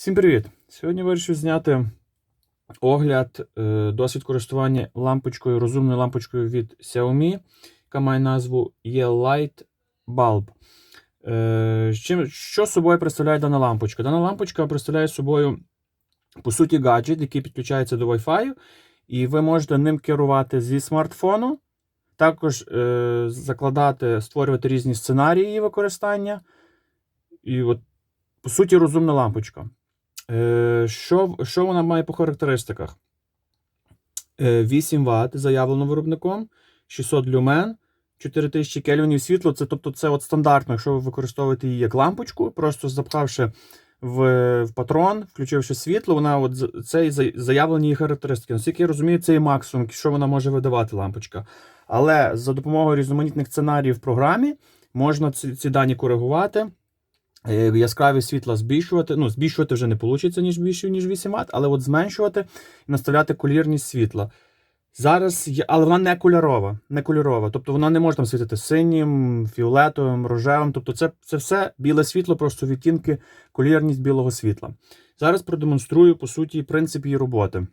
Всім привіт! Сьогодні вирішив зняти огляд, е, досвід користування лампочкою, розумною лампочкою від Xiaomi, яка має назву E-Light Bulb. Е, Що собою представляє дана лампочка? Дана лампочка представляє собою, по суті, гаджет, який підключається до Wi-Fi, і ви можете ним керувати зі смартфону, також е, закладати, створювати різні сценарії її використання. І от, по суті, розумна лампочка. Е, Що, що вона має по характеристиках? Е, 8 Вт заявлено виробником, 600 люмен, 4000 кельвінів світло. Це, тобто, це от стандартно, якщо ви використовуєте її як лампочку, просто запхавши в, в патрон, включивши світло, вона от це заявлені її характеристики. Наскільки я розумію, це є максимум, що вона може видавати лампочка. Але за допомогою різноманітних сценаріїв в програмі можна ці, ці дані коригувати. Е, Яскравість світла збільшувати. Ну, збільшувати вже не вийде, ніж більше, ніж 8 Вт, але от зменшувати і наставляти колірність світла. Зараз є, але вона не кольорова, не кольорова. Тобто вона не може там світити синім, фіолетовим, рожевим. Тобто це, це все біле світло, просто відтінки, колірність білого світла. Зараз продемонструю, по суті, принцип її роботи.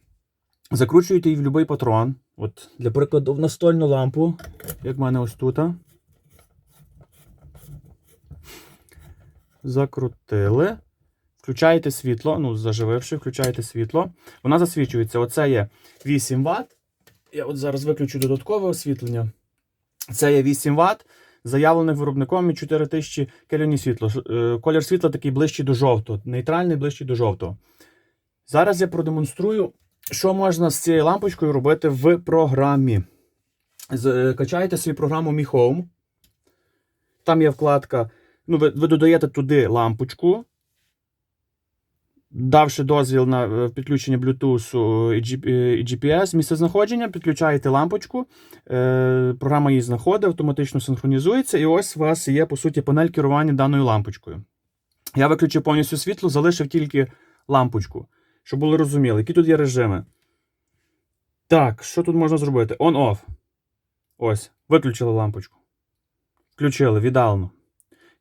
Закручуєте її в будь-який патрон. От, для прикладу, в настольну лампу, як в мене ось тут. Закрутили. Включаєте світло, ну, зажививши, включаєте світло. Вона засвічується. Оце є 8 Вт. Я от зараз виключу додаткове освітлення. Це є 8 Вт, заявлений виробником і 4000 кельвінів світло. Е, Колір світла такий ближчий до жовтого, нейтральний ближчий до жовтого. Зараз я продемонструю, що можна з цією лампочкою робити в програмі. Е, Качаєте свою програму Mi Home. Там є вкладка. Ну, ви, ви додаєте туди лампочку. Давши дозвіл на е, підключення Bluetooth і е, GPS, місце знаходження, підключаєте лампочку, е, програма її знаходить, автоматично синхронізується, і ось у вас є, по суті, панель керування даною лампочкою. Я виключив повністю світло, залишив тільки лампочку, щоб були розуміли, які тут є режими. Так, що тут можна зробити? On-off. Ось, виключили лампочку. Включили, віддалено.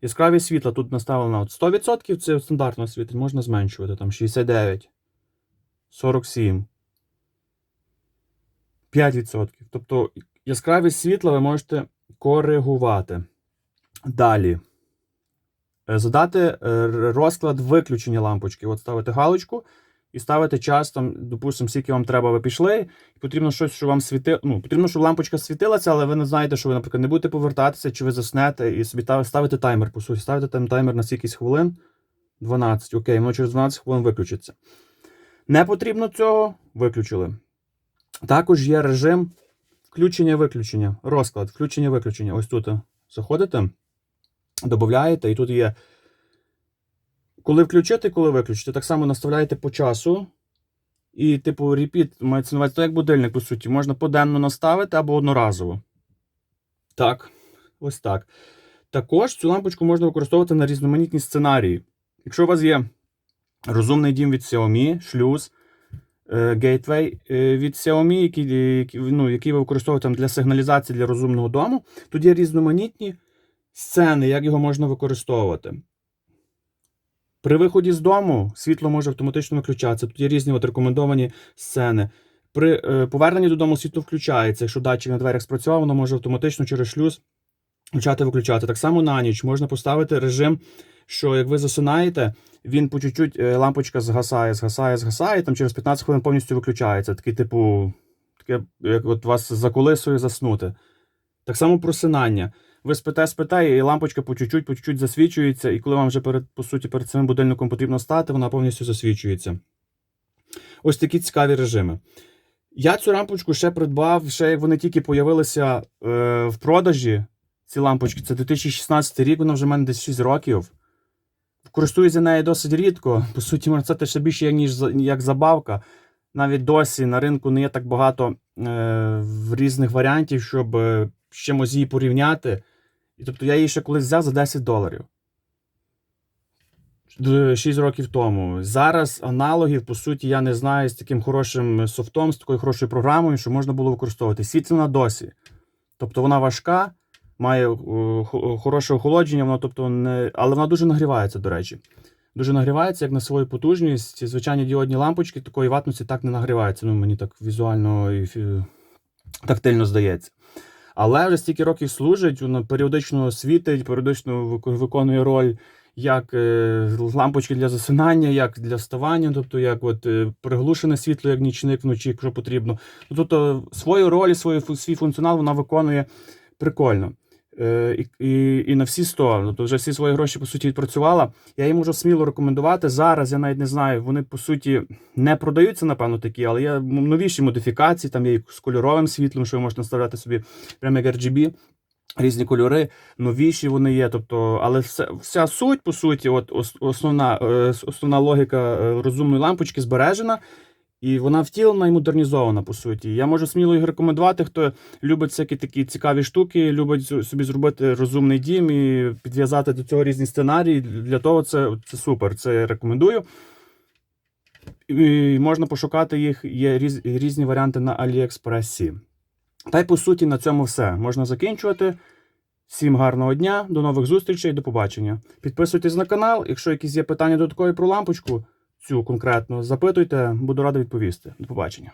Яскравість світла тут наставлена от 100%, це стандартне освітлення, можна зменшувати там 69, 47, 5%. Тобто яскравість світла ви можете коригувати. Далі. Е, Задати е, розклад виключення лампочки. От ставите галочку і ставите час, там, допустимо, скільки вам треба, ви пішли, і потрібно щось, що вам світило. Ну, потрібно, щоб лампочка світилася, але ви не знаєте, що ви, наприклад, не будете повертатися, чи ви заснете, і собі ставите таймер, по суті. Ставите там таймер на скількись хвилин. 12. Окей, воно через 12 хвилин виключиться. Не потрібно цього, виключили. Також є режим включення-виключення. Розклад, включення-виключення. Ось тут заходите, додаєте, і тут є. Коли включити, коли виключити, так само наставляєте по часу. І, типу, репіт мається на увазі, то як будильник, по суті, можна поденно наставити або одноразово. Так, ось так. Також цю лампочку можна використовувати на різноманітні сценарії. Якщо у вас є розумний дім від Xiaomi, шлюз, е, Gateway е, від Xiaomi, який, ну, який ви використовуєте для сигналізації для розумного дому, тут є різноманітні сцени, як його можна використовувати. При виході з дому світло може автоматично виключатися. Тут є різні от рекомендовані сцени. При е, поверненні додому світло включається. Якщо датчик на дверях спрацював, воно може автоматично через шлюз включати-виключати. Так само на ніч можна поставити режим, що як ви засинаєте, він по чуть-чуть е, лампочка згасає, згасає, згасає, там через 15 хвилин повністю виключається. Такий, типу, таке, як от вас заколисує заснути. Так само просинання. Ви спите, спите, і лампочка по чуть-чуть, по чуть-чуть засвічується, і коли вам вже перед, по суті перед цим будильником потрібно стати, вона повністю засвічується. Ось такі цікаві режими. Я цю лампочку ще придбав, ще як вони тільки появилися е, в продажі. Ці лампочки, це 2016 рік, вона вже в мене десь 6 років. Користуюся нею досить рідко. По суті, можна сказати, ще більше ніж як забавка. Навіть досі на ринку не є так багато е, різних варіантів, щоб е, з чимось її порівняти. І тобто я її ще колись взяв за 10 доларів. 6 років тому. Зараз аналогів, по суті, я не знаю з таким хорошим софтом, з такою хорошою програмою, що можна було використовувати. Світлена досі. Тобто вона важка, має е, хороше охолодження, воно, тобто, не... але вона дуже нагрівається, до речі. дуже нагрівається, як на свою потужність. Звичайні діодні лампочки такої ватності так не нагріваються. Ну, мені так візуально і тактильно здається. Але вже стільки років служить, воно періодично світить, періодично виконує роль як е, лампочки для засинання, як для вставання, тобто як от, е, приглушене світло, як нічник вночі, якщо потрібно. Ну, тобто свою роль, свою, свій функціонал вона виконує прикольно. Е, і, і, на всі 100. Тобто вже всі свої гроші, по суті, відпрацювала. Я їм можу сміло рекомендувати. Зараз я навіть не знаю, вони по суті не продаються, напевно, такі, але є новіші модифікації, там є з кольоровим світлом, що ви можете наставляти собі прямо як RGB. Різні кольори, новіші вони є. Тобто, але все, вся суть, по суті, от основна, е, основна логіка е, розумної лампочки збережена, і вона втілена і модернізована, по суті. Я можу сміло їх рекомендувати, хто любить всякі такі цікаві штуки, любить собі зробити розумний дім і підв'язати до цього різні сценарії. Для того це, це супер. Це я рекомендую. І можна пошукати їх, є різ, різні варіанти на Аліекспресі. Та й по суті на цьому все. Можна закінчувати. Всім гарного дня, до нових зустрічей, до побачення. Підписуйтесь на канал. Якщо якісь є питання додаткові про лампочку, цю конкретно, запитуйте, буду радий відповісти. До побачення.